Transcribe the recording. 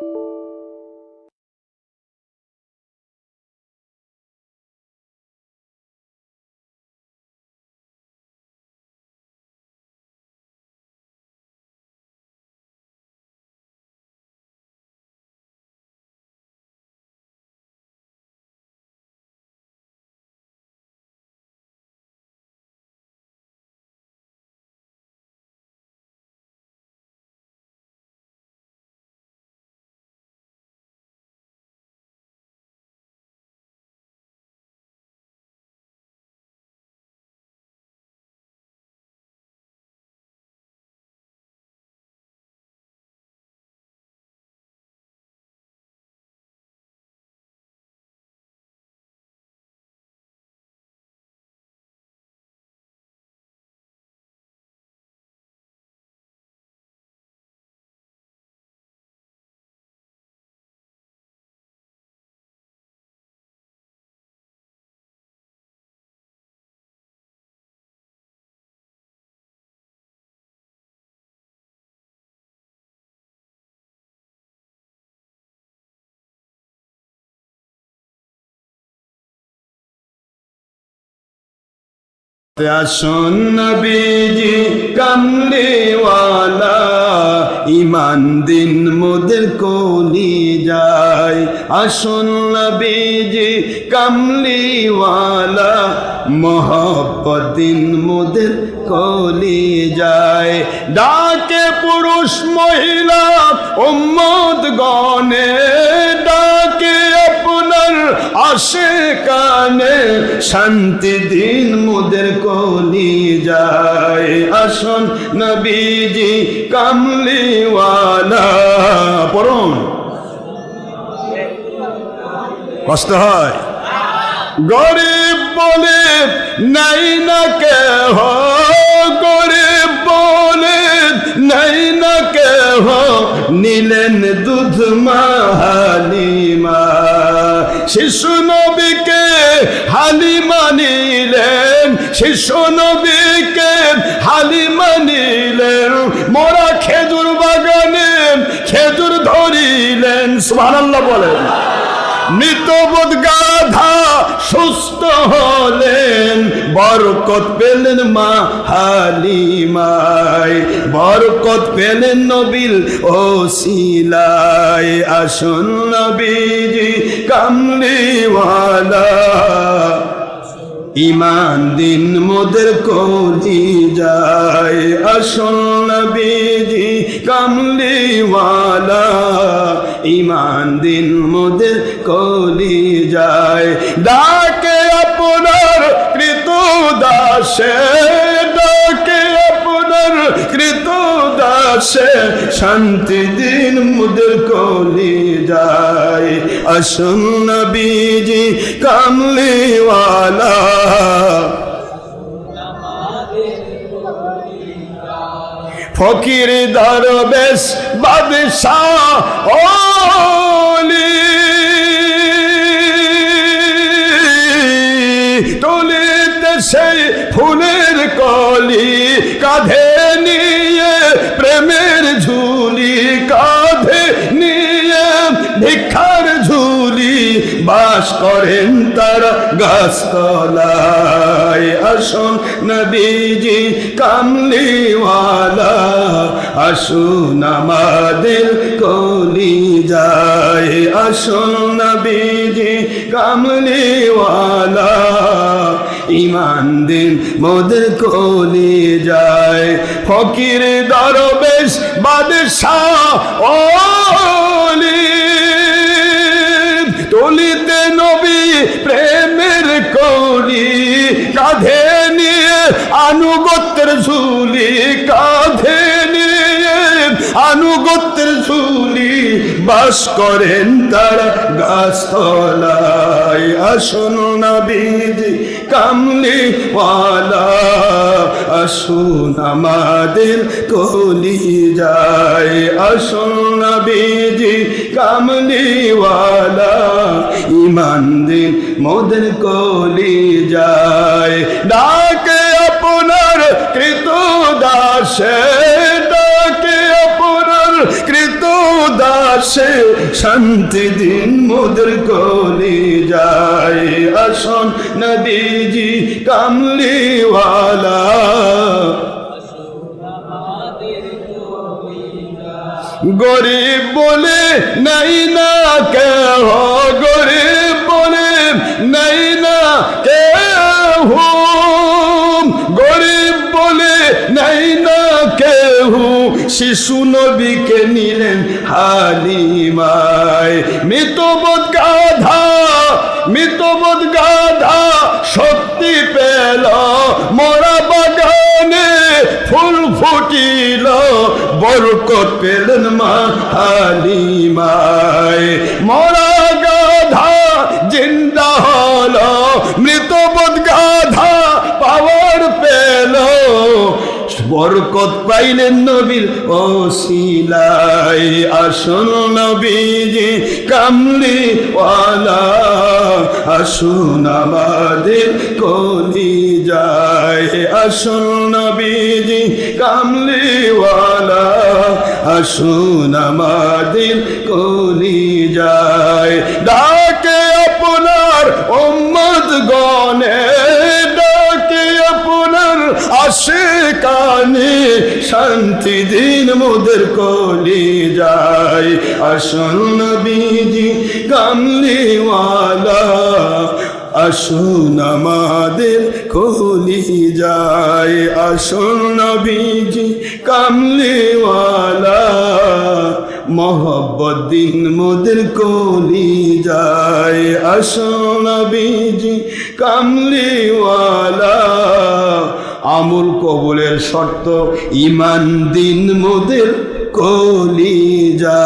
you আসন নবীজি, কামলিওয়ালা ইমান দিন মোদের কলি যায়। আসন নবীজি, কামলিওয়ালা মোহব্বতিন মোদের কোলি যায়। ডাকে পুরুষ মহিলা উম্মদ গণে ডাকে আপনার আসে কানে শান্তি দিন মোদের কলি যায়। আসন নবীজি কামলিওয়ালা, পড়ুন। কষ্ট হয়। গরিব বলে নাই না কেহ, গরিব বলে নাই না কেহ, নিলেন দুধ মাহালিমা। শিশু নবীকে হালি মানিলেন, শিশু নবীকে হালি মানিলেন, মোরা খেজুর বাগানে খেজুর ধরিলেন। সুবহানাল্লাহ বলেন। মৃতবোধ গাধা সুস্থ হলেন। বরকত পেলেন মা হালিমায় বরকত পেলেন নবিল ও শিলায় আসুন নবীজি কামলিওয়ালা। ইমান দিন মোদের কলি যায়। আসল নবীজি কামলিওয়ালা। ইমান দিন মোদের কলি যায়। ডাকে আপনার কৃত দাসে ডাকে আপনার কৃত দাসে শান্তি দিন মুদের কলি যায়। আসুন নবীজি কামলিওয়ালা। ফকির দরবেশ বাদশাহ ওলি বাস করেন তারা গাছতলায়। আসুন নবীজি কামলিওয়ালা, আসুন আমাদের কলি যায়। আসুন নবীজি কামলিওয়ালা, ইমান দিন মোদের কলি যায়। ফকির দরবেশ বাদশাহ ওলি টলিতে নবী প্রেমের কলি কাঁধে নিয়ে আনুগত্যের ঝুলি, কাঁধে নিয়ে আনুগত্যের ঝুলি, বাস করেন তারা গাছতলায়। আসুন নবীজি কামলি ওয়ালা আসুন আমাদের কলি যায়। আসুন নবীজি, কামলিওয়ালা ইমান দিন মোদের কলি যায়। ডাকে আপনার কৃত দাসে, ডাকে আপনার কৃত দাস, শান্তি দিন মোদের কলি যায়। আসন নবীজি কামলিওয়ালা। গরিব বলে নাই না কেহ। শিশু নবীকে নিলেন হালিমায়। মৃতবোধ গাধা মৃতবোধ গাধা শক্তি পেল। মরা বাগানে ফুল ফুটিল, বরকত পেলেন মা হালিমায়। মরা বরকত পাইলেন নবীর ও শিলাই আসুন নবীজি কামলি ওয়ালা আসুন আমাদের কলি যায় আসুন নবীজি কামলি ওয়ালা আসুন আমাদের কলি যায় ডাকে আপনার উম্মত গনে ডাকে আপনার আসে শান্তি দিন মোদের কলি যায়। আসন নবীজি কামলিওয়ালা আসুন আমাদের কলি যায়। আসন নবীজি কামলিওয়ালা মোহব্বত দিন মোদের কলি যায়। আসন নবীজি কামলিওয়ালা আমুল কবুলের শর্ত ইমান দিন মোদের কলিজা।